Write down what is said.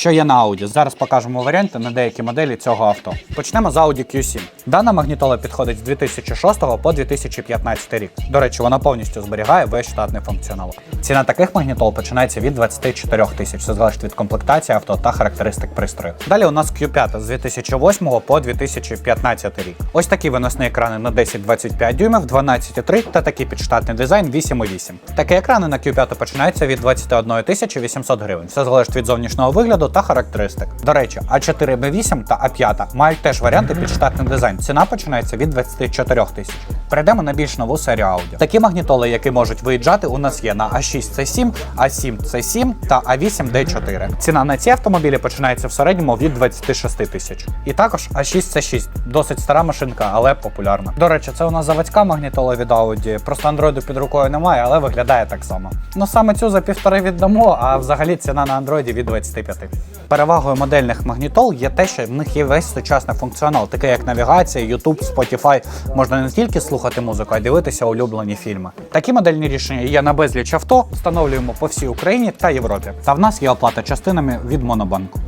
Що є на Audi? Зараз покажемо варіанти на деякі моделі цього авто. Почнемо з Audi Q7. Дана магнітола підходить з 2006 по 2015 рік. До речі, вона повністю зберігає весь штатний функціонал. Ціна таких магнітол починається від 24 тисяч. Це залежить від комплектації авто та характеристик пристрою. Далі у нас Q5 з 2008 по 2015 рік. Ось такі виносні екрани на 10-25 дюймів, 12,3 та такий підштатний дизайн 8,8. Такі екрани на Q5 починаються від 21 тисячі 800 гривень. Все залежить від зовнішнього вигляду та характеристик. До речі, А4, b 8 та А5 мають теж варіанти під штатний дизайн. Ціна починається від 24 тисяч. Перейдемо на більш нову серію аудіо. Такі магнітоли, які можуть виїжджати, у нас є на А6 C7, А7 C7 та А8 D4. Ціна на ці автомобілі починається в середньому від 26 тисяч. І також А6 C6. Досить стара машинка, але популярна. До речі, це у нас заводська магнітола від Audi. Просто андроїду під рукою немає, але виглядає так само. Ну саме цю за півтори віддамо, а взагалі ціна на андроїді від 25. Перевагою модельних магнітол є те, що в них є весь сучасний функціонал, такий як навігація, YouTube, Spotify. Можна не тільки слухати музику, а дивитися улюблені фільми. Такі модельні рішення є на безліч авто, встановлюємо по всій Україні та Європі. Та в нас є оплата частинами від Монобанку.